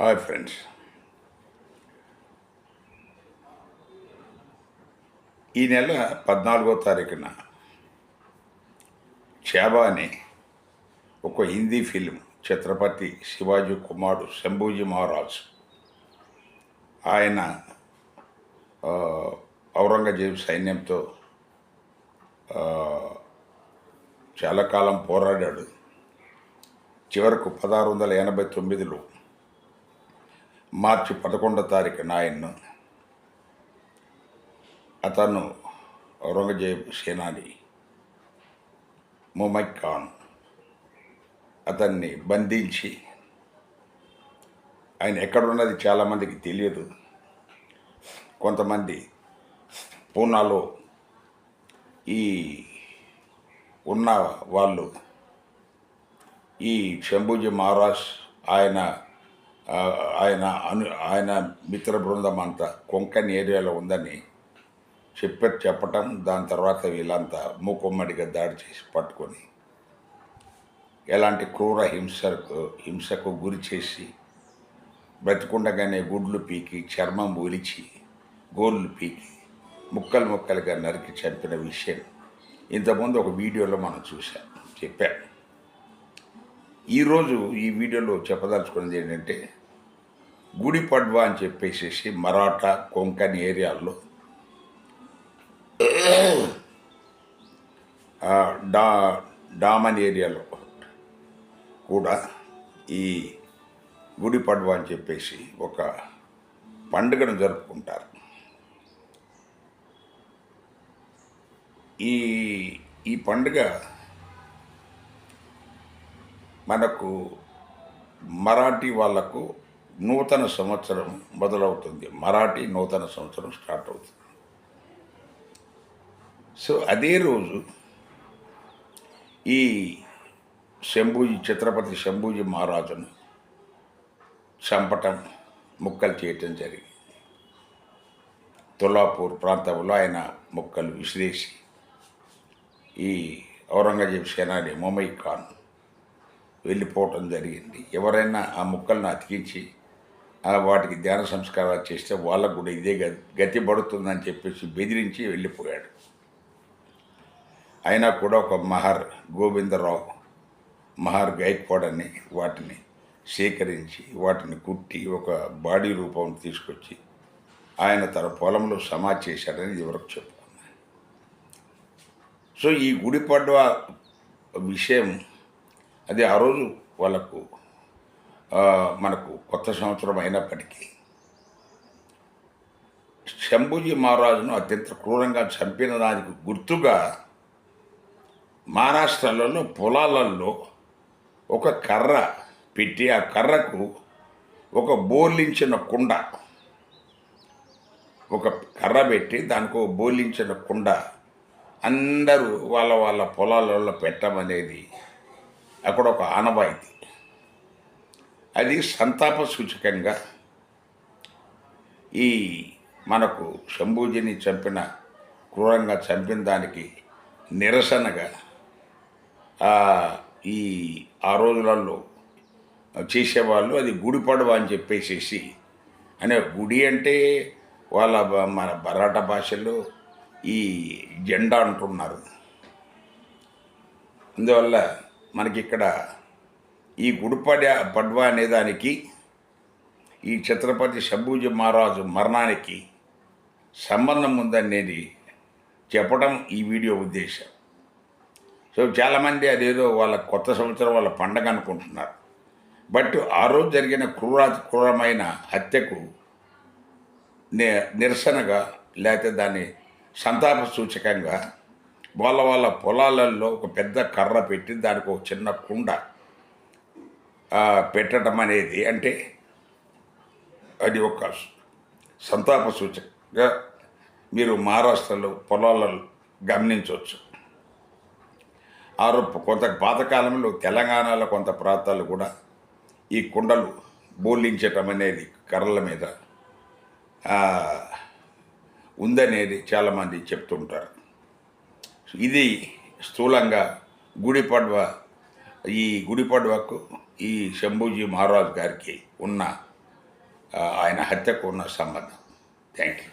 Hi friends ఈ నెల పద్నాలుగో తారీఖున చేబా అనే ఒక హిందీ ఫిల్మ్ ఛత్రపతి శివాజీ కుమారుడు శంభూజీ మహారాజ్ ఆయన ఔరంగజేబ్ ఔరంగజేబు సైన్యంతో చాలా కాలం పోరాడాడు. చివరకు పదహారు వందల ఎనభై తొమ్మిదిలో మార్చి పదకొండో తారీఖున ఆయన్ను అతను ఔరంగజేబు సేనాని ముమైక్ ఖాన్ అతన్ని బంధించి ఆయన ఎక్కడున్నది చాలామందికి తెలియదు. కొంతమంది పూనాలో ఈ ఉన్న వాళ్ళు ఈ శంభూజీ మహారాజ్ ఆయన ఆయన అను ఆయన మిత్ర బృందం అంతా కొంకణ్ ఏరియాలో ఉందని చెప్పి చెప్పటం దాని తర్వాత వీళ్ళంతా మూకుమ్మడిగా దాడి చేసి పట్టుకొని ఎలాంటి క్రూర హింసకు హింసకు గురి చేసి బ్రతికుండగానే గుడ్లు పీకి చర్మం ఒలిచి గోర్లు పీకి ముక్కలు ముక్కలుగా నరికి చంపిన విషయం ఇంతకుముందు ఒక వీడియోలో మనం చూసాం చెప్పాం. ఈరోజు ఈ వీడియోలో చెప్పదలుచుకున్నది ఏంటంటే గుడి పడ్వా అని చెప్పేసేసి మరాఠా కొంకణి ఏరియాల్లో డా డామన్ ఏరియాలో కూడా ఈ గుడి పడ్వా అని చెప్పేసి ఒక పండుగను జరుపుకుంటారు. ఈ ఈ పండుగ మనకు మరాఠీ వాళ్ళకు నూతన సంవత్సరం మొదలవుతుంది. మరాఠీ నూతన సంవత్సరం స్టార్ట్ అవుతుంది. సో అదే రోజు ఈ శంభూజీ ఛత్రపతి శంభూజీ మహారాజును చంపటం ముక్కలు చేయటం జరిగింది. తులాపూర్ ప్రాంతంలో ఆయన ముక్కలు విసిరేసి ఈ ఔరంగజేబ్ సేనాని మొమై ఖాన్ వెళ్ళిపోవటం జరిగింది. ఎవరైనా ఆ ముక్కలను అతికించి వాటికి ధ్యాన సంస్కారాలు చేస్తే వాళ్ళకు కూడా ఇదే గ- గతి పడుతుందని చెప్పేసి బెదిరించి వెళ్ళిపోయాడు. అయినా కూడా ఒక మహర్ గోవిందరావు మహర్ గైక్వాడ్ అని వాటిని సేకరించి వాటిని కుట్టి ఒక బాడీ రూపం తీసుకొచ్చి ఆయన తన పొలంలో సమాధి చేశాడని ఇదివరకు చెప్పుకున్నాను. సో ఈ గుడిపడ్వ విషయం అది ఆ రోజు వాళ్ళకు మనకు కొత్త సంవత్సరం అయినప్పటికీ శంభుజీ మహారాజును అత్యంత క్రూరంగా చంపిన దానికి గుర్తుగా మహారాష్ట్రలలో పొలాలలో ఒక కర్ర పెట్టి ఆ కర్రకు ఒక బోర్లించిన కుండ ఒక కర్ర పెట్టి దానికి ఒక బోర్లించిన కుండ అందరూ వాళ్ళ వాళ్ళ పొలాలలో పెట్టమనేది అక్కడ ఒక ఆనవాయితీ. అది సంతాప సూచకంగా ఈ మనకు శంభూజిని చంపిన క్రూరంగా చంపిన దానికి నిరసనగా ఈ ఆ రోజులలో చేసేవాళ్ళు అది గుడి పడవ అని చెప్పేసేసి అనే గుడి అంటే వాళ్ళ మన బరాట భాషలో ఈ జెండా అంటున్నారు. అందువల్ల మనకి ఇక్కడ ఈ గుడిపడ పడ్వ అనే దానికి ఈ ఛత్రపతి శంభూజీ మహారాజు మరణానికి సంబంధం ఉందనేది చెప్పడం ఈ వీడియో ఉద్దేశం. సో చాలామంది అదేదో వాళ్ళ కొత్త సంవత్సరం వాళ్ళ పండగ అనుకుంటున్నారు. బట్ ఆ రోజు జరిగిన క్రూరాతి క్రూరమైన హత్యకు ని నిరసనగా లేకపోతే దాని సంతాప సూచకంగా వాళ్ళ వాళ్ళ పొలాలలో ఒక పెద్ద కర్ర పెట్టి దానికి ఒక చిన్న కుండ పెట్టడం అనేది అంటే అది ఒక సంతాప సూచకగా మీరు మహారాష్ట్రలో పొలాలలో గమనించవచ్చు. ఆ రూ- కొంత పాతకాలంలో తెలంగాణలో కొంత ప్రాంతాలు కూడా ఈ కుండలు బోలించటం అనేది కర్రల మీద ఉందనేది చాలామంది చెప్తుంటారు. ఇది స్థూలంగా గుడిపడ్వ ఈ గుడిపడ్వకు ఈ శంభూజీ మహారాజు గారికి ఉన్న ఆయన హత్యకు ఉన్న సంబంధం. Thank you